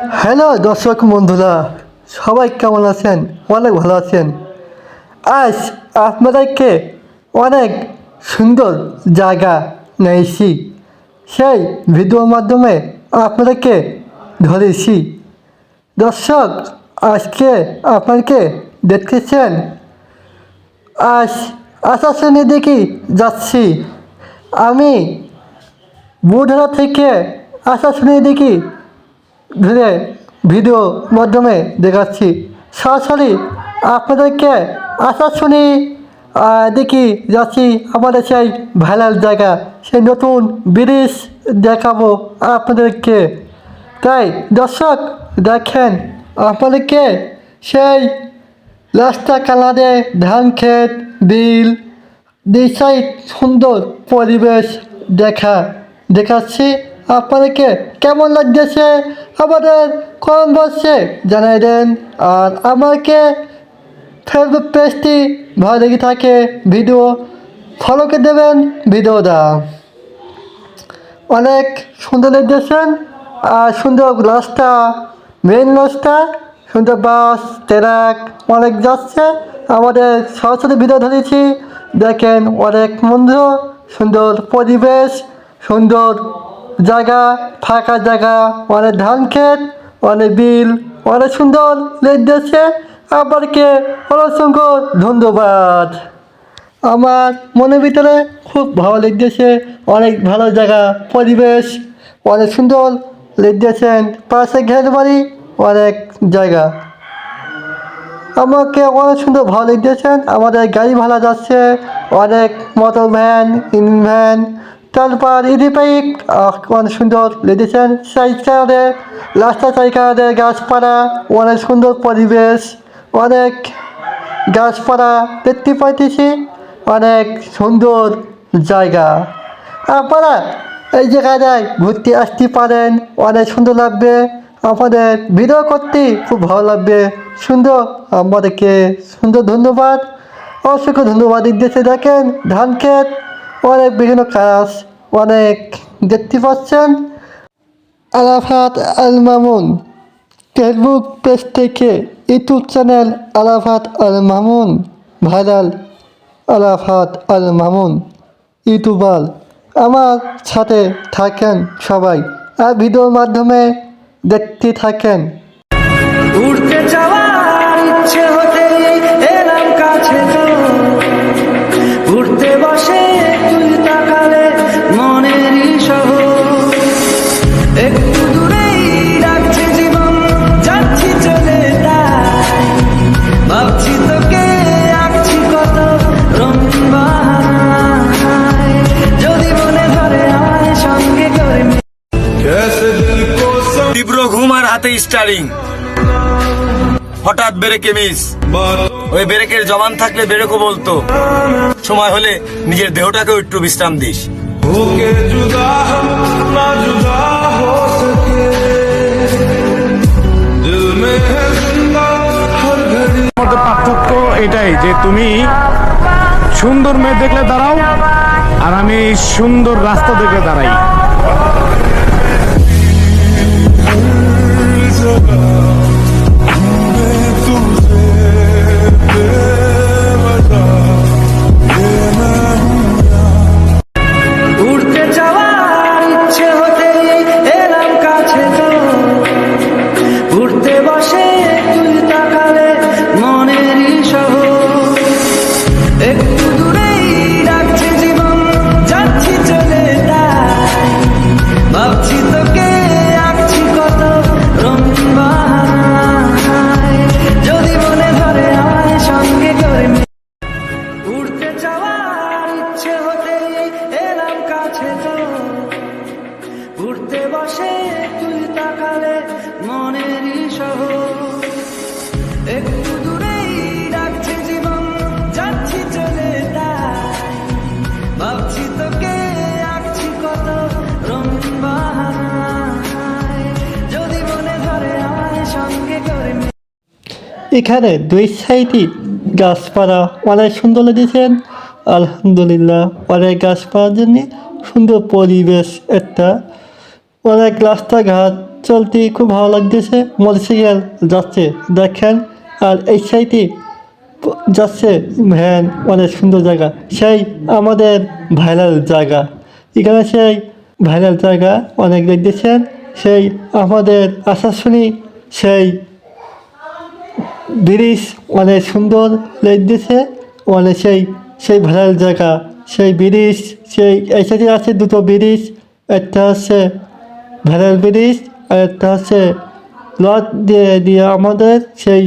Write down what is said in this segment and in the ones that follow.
Hello দর্শক বন্ধুরা, সবাই কেমন আছেন? অনেক ভালো আছেন। আজ আপনাদেরকে অনেক সুন্দর জায়গা নিয়েছি। সেই ভিডিওর মাধ্যমে আপনাদেরকে ধরেছি। দর্শক, আজকে আপনাকে দেখতেছেন, আজ আসাশনে দেখি যাচ্ছি। আমি বুধরা থেকে আসাশনে দেখি ভিডিও মাধ্যমে দেখাচ্ছি। সরাসরি আপনাদেরকে আশা শুনি দেখি যাচ্ছি আমাদের সেই ভাইরাল জায়গা, সেই নতুন ব্রিজ দেখাবো আপনাদেরকে। তাই দর্শক, দেখেন আপনাদেরকে সেই রাস্তা কালারে ধান ক্ষেত, বিল সাইড সুন্দর পরিবেশ দেখা, দেখাচ্ছি আপনাদেরকে কেমন লাগতেছে আমাদের কোন বসছে জানাই দেন। আর আমাকে ফেসবুক পেজটি ভালো লেগে থাকে, ভিডিও ফলো করে দেবেন ভিডিওটা অনেক সুন্দর লাগতেছেন আর সুন্দর রাস্তা মেন রাস্তা সুন্দর বাস, ট্রাক, অনেক যাচ্ছে। আমাদের সরাসরি ভিডিও ধরেছি। দেখেন অনেক বন্ধু সুন্দর পরিবেশ, সুন্দর জায়গা, ফাঁকা জায়গা, অনেক ধান ক্ষেত, অনেক বিল, অনেক সুন্দর লেগেছে আপনাকে অসংখ্য ধন্যবাদ। আমার মনের ভিতরে খুব ভালো লেগেছে অনেক ভালো জায়গা, পরিবেশ, অনেক সুন্দর লেগেছেন পাশে ঘের বাড়ি, অনেক জায়গা। আমাকে অনেক সুন্দর ভালো লেগেছেন আমাদের গাড়ি ভাড়া যাচ্ছে। অনেক মোটর ভ্যান ইন ভ্যান তারপর ইডি অনেক সুন্দর লেগেছেন? সাইকেলে রাস্তা সাইকেলে গাছপালা, অনেক সুন্দর পরিবেশ, অনেক গাছপালা দেখতে পাইতেছি, অনেক সুন্দর জায়গা। আপনারা এই জায়গায় ঘুরতে আসতে পারেন, অনেক সুন্দর লাগবে। আমাদের ভিডিও করতে খুব ভালো লাগবে। সুন্দর, আমাদেরকে সুন্দর ধন্যবাদ। অসংখ্য ধন্যবাদ দিচ্ছে দেখেন ধান ক্ষেত অনেক বিভিন্ন কাজ, অনেক দেখতে পাচ্ছেন। আরাফাত আল মামুন ফেসবুক পেজ থেকে YouTube channel Arafat Al Mamun viral Arafat Al Mamun youtuber. আমার সাথে থাকেন সবাই আর ভিডিওর মাধ্যমে দেখতে থাকেন। উড়তে যাওয়ার ইচ্ছে সাথে স্টারিং। হঠাৎ মিস। ওই জবান থাকলে ব্রেকও বলতো, সময় হলে নিজের দেহটাকেও একটু বিশ্রাম দিস। পার্থক্য এটাই যে তুমি সুন্দর মেয়ে দেখলে দাঁড়াও, আর আমি সুন্দর রাস্তা দেখলে দাঁড়াই। কাছে বসে তুই তাকালে একটু দূরেই জীবন, যাচ্ছি চলে ভাবছি তোকে, আঁকছি কত রঙিন যদি মনে ধরে সঙ্গে করে এখানে দুই সাইডই গাছপালা। অনেক সুন্দর লেগেছেন আলহামদুলিল্লাহ, অনেক গাছপালার জন্য সুন্দর পরিবেশ একটা। অনেক রাস্তাঘাট চলতে খুব ভালো লাগতেছে। মোটরসাইকেল যাচ্ছে, দেখেন। আর এই সাইডে যাচ্ছে, ভ্যান, অনেক সুন্দর জায়গা। সেই আমাদের ভাইরাল জায়গা। এখানে সেই ভাইরাল জায়গা অনেক দেখতেছেন। সেই আমাদের আশা শুনি সেই ব্রিজ অনেক সুন্দর লাগতেছে। অনেক সেই সেই ভাইরাল জায়গা সেই ব্রিজ সেই সাইডে আছে দুটো ব্রিজ একটা হচ্ছে ভেড়াল ব্রিজ আর একটা হচ্ছে লট দিয়ে দিয়ে আমাদের সেই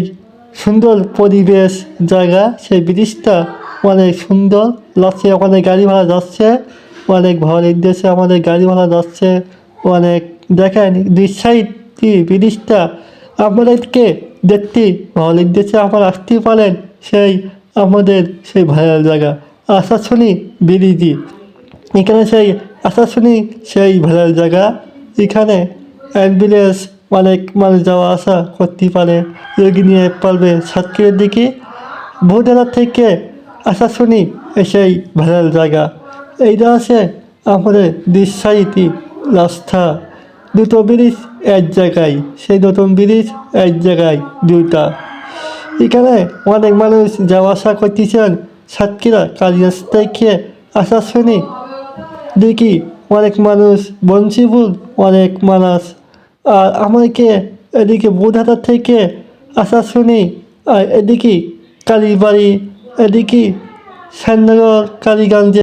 সুন্দর পরিবেশ জায়গা, সেই ব্রিজটা অনেক সুন্দর লাগছে ওখানে গাড়ি ভাড়া যাচ্ছে, অনেক ভালো লাগতেছে আমাদের গাড়ি ভাড়া যাচ্ছে, অনেক দেখেন দুই সাইড ব্রিজটা আমাদেরকে দেখতে ভালো লাগতেছে আপনারা আসতে পারেন সেই আমাদের সেই ভাইরাল জায়গা। আশা শুনি ব্রিজই এখানে সেই আশা শুনি সেই ভাইরাল জায়গা। এখানে অ্যাম্বুলেন্স অনেক মানুষ যাওয়া আসা করতে পারে। রোগী নিয়ে পারবে সাতক্ষীরের দিকে। বহুদারা থেকে আশা শুনি সেই ভাইরাল জায়গা। এইটা আছে আমাদের দুঃসাহিতি রাস্তা। দুটো ব্রিজ এক জায়গায়। সেই নতুন ব্রিজ এক জায়গায় দুইটা। এখানে অনেক মানুষ যাওয়া আসা করতেছেন। সাতক্ষীরা কালিয়াস থেকে আসা শুনি দেখি অনেক মানুষ বঞ্চিপুর অনেক মানুষ। আর আমাকে এদিকে বুধাটা থেকে আসা শুনি আর এদিকে কালীবাড়ি, এদিকে শ্যানগর কালীগঞ্জে